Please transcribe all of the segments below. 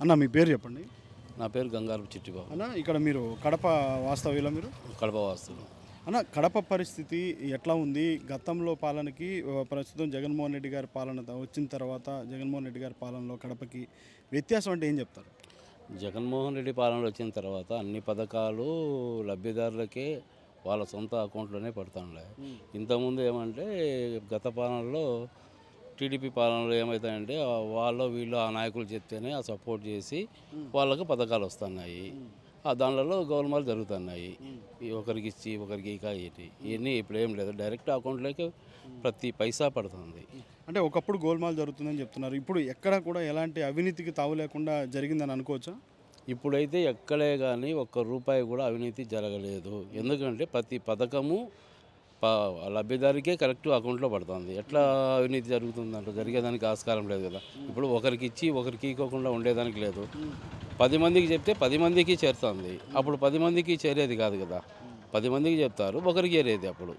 అన్న మీ పేరు చెప్పండి. నా పేరు గంగారపు చిట్టిబాబు. అన్న ఇక్కడ మీరు కడప వాస్తవ్యుల మీరు? కడప వాస్తులు అన్న కడప పరిస్థితి ఎట్లా ఉంది? గతంలో పాలనకి ప్రస్తుతం జగన్మోహన్ రెడ్డి గారి పాలన వచ్చిన తర్వాత జగన్మోహన్ రెడ్డి గారి పాలనలో కడపకి వ్యత్యాసం అంటే ఏం చెప్తారు? జగన్మోహన్ రెడ్డి పాలనలో వచ్చిన తర్వాత అన్ని పథకాలు లబ్ధిదారులకే వాళ్ళ సొంత అకౌంట్లోనే పడుతున్నాయి ఇంతకుముందు ఏమంటే గత పాలనలో టీడీపీ పాలనలో ఏమవుతాయంటే వాళ్ళు వీళ్ళు ఆ నాయకులు చెప్తేనే ఆ సపోర్ట్ చేసి వాళ్ళకు పథకాలు వస్తున్నాయి. ఆ దానిలలో గవర్నమెంట్ జరుగుతున్నాయి. ఒకరికి ఇచ్చి ఒకరికి ఇక ఇటు ఇవన్నీ ఇప్పుడు ఏం లేదు. డైరెక్ట్ అకౌంట్లోకి ప్రతి పైసా పడుతుంది. అంటే ఒకప్పుడు గోల్మాల్ జరుగుతుందని చెప్తున్నారు. ఇప్పుడు ఎక్కడ కూడా ఎలాంటి అవినీతికి తావు లేకుండా జరిగిందని అనుకోవచ్చా? ఇప్పుడైతే ఎక్కడే కానీ ఒక్క రూపాయి కూడా అవినీతి జరగలేదు. ఎందుకంటే ప్రతి పథకము లబ్ధిదారికే కరెక్ట్ అకౌంట్లో పడుతుంది. ఎట్లా అవినీతి జరుగుతుందంటే జరిగేదానికి ఆస్కారం లేదు కదా. ఇప్పుడు ఒకరికి ఇచ్చి ఒకరికి ఇవ్వకుండా ఉండేదానికి లేదు. పది మందికి చెప్తే పది మందికి చేరుతుంది. అప్పుడు పది మందికి చేరేది కాదు కదా. పది మందికి చెప్తారు ఒకరికి చేరేది అప్పుడు.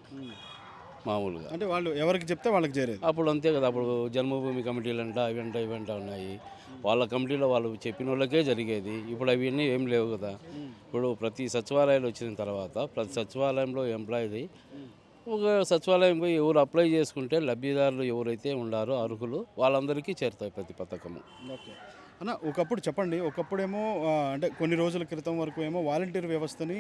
మామూలుగా. అంటే వాళ్ళు ఎవరికి చెప్తే వాళ్ళకి చేరేది. అప్పుడు అంతే కదా. అప్పుడు జన్మభూమి కమిటీలు అంట ఇవంట ఇవంట ఉన్నాయి. వాళ్ళ కమిటీలో వాళ్ళు చెప్పిన వాళ్ళకే జరిగేది. ఇప్పుడు అవన్నీ ఏం లేవు కదా. ఇప్పుడు ప్రతి సచివాలయాలు వచ్చిన తర్వాత ప్రతి సచివాలయంలో ఎంప్లాయీది ఒక సచివాలయం పోయి ఎవరు అప్లై చేసుకుంటే లబ్ధిదారులు ఎవరైతే ఉండారో అర్హులు వాళ్ళందరికీ చేరుతాయి ప్రతి పథకము. ఓకే. అన్న ఒకప్పుడు చెప్పండి ఒకప్పుడేమో అంటే కొన్ని రోజుల క్రితం వరకు ఏమో వాలంటీర్ వ్యవస్థని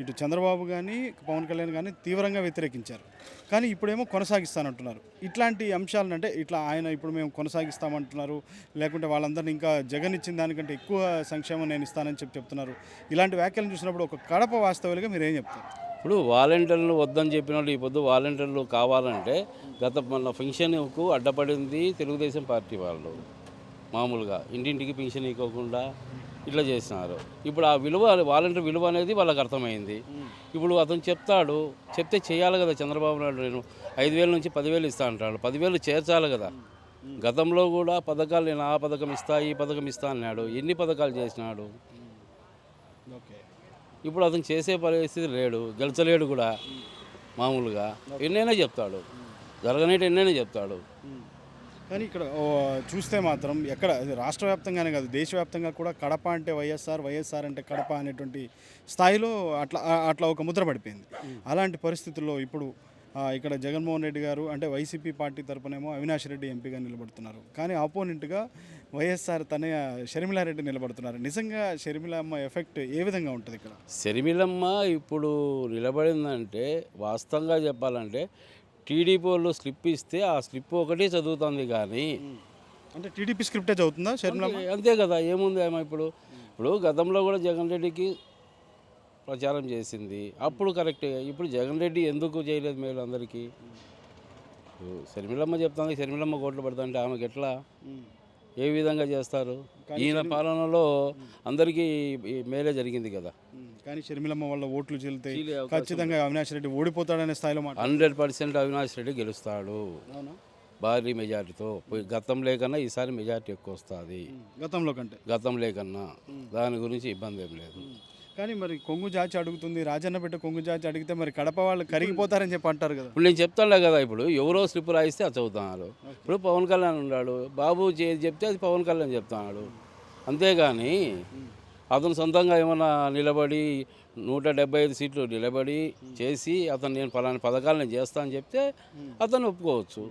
ఇటు చంద్రబాబు కానీ పవన్ కళ్యాణ్ కానీ తీవ్రంగా వ్యతిరేకించారు. కానీ ఇప్పుడేమో కొనసాగిస్తానంటున్నారు. ఇట్లాంటి అంశాలను అంటే ఇట్లా ఆయన ఇప్పుడు మేము కొనసాగిస్తామంటున్నారు లేకుంటే వాళ్ళందరినీ ఇంకా జగన్ ఇచ్చిన దానికంటే ఎక్కువ సంక్షేమం నేను ఇస్తానని చెప్పి చెప్తున్నారు. ఇలాంటి వ్యాఖ్యలను చూసినప్పుడు ఒక కడప వాస్తవాలుగా మీరు ఏం చెప్తారు? ఇప్పుడు వాలంటీర్లు వద్దని చెప్పిన వాళ్ళు ఈ పొద్దు వాలంటీర్లు కావాలంటే గత మన ఫంక్షన్కు అడ్డపడింది తెలుగుదేశం పార్టీ వాళ్ళు. మామూలుగా ఇంటింటికి పెన్షన్ ఇవ్వకుండా ఇట్లా చేసినారు ఇప్పుడు ఆ విలువ వాలంటీర్ విలువ అనేది వాళ్ళకి అర్థమైంది. ఇప్పుడు అతను చెప్తాడు చెప్తే చేయాలి కదా చంద్రబాబు నాయుడు నేను. ఐదు వేల నుంచి పదివేలు ఇస్తా అంటాడు. పదివేలు చేర్చాలి కదా. గతంలో కూడా పథకాలు నేను ఆ పథకం ఇస్తా ఈ పథకం ఇస్తా అన్నాడు. ఎన్ని పథకాలు చేసినాడు? ఓకే. ఇప్పుడు అతను చేసే పరిస్థితి లేడు గెలిచలేడు కూడా మామూలుగా. ఎన్నైనా చెప్తాడు. జరగనేటి ఎన్నైనా చెప్తాడు. కానీ ఇక్కడ చూస్తే మాత్రం ఎక్కడ రాష్ట్ర వ్యాప్తంగానే కాదు దేశవ్యాప్తంగా కూడా కడప అంటే వైఎస్ఆర్ వైఎస్ఆర్ అంటే కడప అనేటువంటి స్థాయిలో అట్లా అట్లా ఒక ముద్ర పడిపోయింది. అలాంటి పరిస్థితుల్లో ఇప్పుడు ఇక్కడ జగన్మోహన్ రెడ్డి గారు అంటే వైసీపీ పార్టీ తరపునేమో అవినాష్ రెడ్డి ఎంపీగా నిలబడుతున్నారు. కానీ ఆపోనెంట్గా వైఎస్ఆర్ తనయ షర్మిలారెడ్డి నిలబడుతున్నారు. నిజంగా షర్మిలమ్మ ఎఫెక్ట్ ఏ విధంగా ఉంటుంది ఇక్కడ? శర్మిలమ్మ ఇప్పుడు నిలబడిందంటే వాస్తవంగా చెప్పాలంటే టీడీపీ వాళ్ళు స్లిప్ ఇస్తే ఆ స్లిప్ ఒకటి చదువుతుంది కానీ అంటే టీడీపీ స్క్రిప్టే చదువుతుందా షర్మిలమ్మ? అంతే- కదా ఏముంది ఏమో ఇప్పుడు? ఇప్పుడు గతంలో కూడా జగన్ రెడ్డికి ప్రచారం చేసింది. అప్పుడు కరెక్టే ఇప్పుడు జగన్ రెడ్డి ఎందుకు చేయలేదు మేలు అందరికీ? ఇప్పుడు శర్మిలమ్మ చెప్తాను శర్మిలమ్మ కోట్లు పడుతుంటే ఆమెకి ఎట్లా? ఏ విధంగా చేస్తారు? ఈయన పాలనలో అందరికీ మేలే జరిగింది కదా. కానీ షర్మిలమ్మ వల్ల ఓట్లు చెల్లుతాయి చీలే అవకాశం ఖచ్చితంగా అవినాష్ రెడ్డి ఓడిపోతాడనే స్థాయిలో హండ్రెడ్ పర్సెంట్ అవినాష్ రెడ్డి గెలుస్తాడు. భారీ మెజార్టీతో. గతం లేకన్నా ఈసారి మెజార్టీ ఎక్కువ వస్తుంది. గతంలో కంటే. గతం లేకన్నా. దాని గురించి ఇబ్బంది ఏం లేదు. కానీ మరి కొంగు జాచి అడుగుతుంది రాజన్న బిడ్డ కొంగు జాచి అడిగితే మరి కడప వాళ్ళు కరిగిపోతారని చెప్పి అంటారు కదా. ఇప్పుడు నేను చెప్తానులే కదా ఇప్పుడు ఎవరో స్లిప్ రాయిస్తే అది చదువుతున్నారు ఇప్పుడు పవన్ కళ్యాణ్ ఉన్నాడు బాబు చెప్తే అది పవన్ కళ్యాణ్ చెప్తున్నాడు అంతేగాని అతను సొంతంగా ఏమన్నా నిలబడి నూట డెబ్బై ఐదు సీట్లు నిలబడి చేసి అతను నేను ఫలానా పథకాలు నేను చేస్తా అని చెప్తే అతను ఒప్పుకోవచ్చు.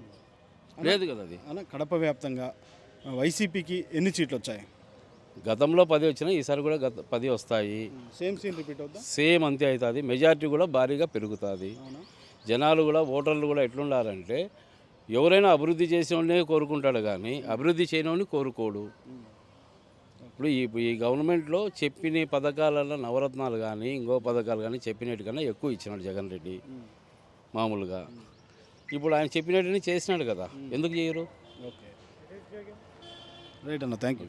లేదు కదా అది. కడప వ్యాప్తంగా వైసీపీకి ఎన్ని సీట్లు వచ్చాయి? గతంలో పది వచ్చినా ఈసారి కూడా గత పది వస్తాయి. సేమ్ సీన్ రిపీట్ అవుతా సేమ్ అంతే అవుతుంది మెజార్టీ కూడా భారీగా పెరుగుతుంది. జనాలు కూడా ఓటర్లు కూడా ఎట్లుండాలంటే ఎవరైనా అభివృద్ధి చేసిన కోరుకుంటాడు కానీ అభివృద్ధి చేయని కోరుకోడు. ఇప్పుడు ఈ ఈ గవర్నమెంట్లో చెప్పిన పథకాలలో నవరత్నాలు కానీ ఇంకో పథకాలు కానీ చెప్పినట్టు కన్నా ఎక్కువ ఇచ్చినాడు జగన్ రెడ్డి మామూలుగా. ఇప్పుడు ఆయన చెప్పినట్టుని చేసినాడు కదా. ఎందుకు చేయరు? ఓకే రైట్ అన్న థ్యాంక్ యూ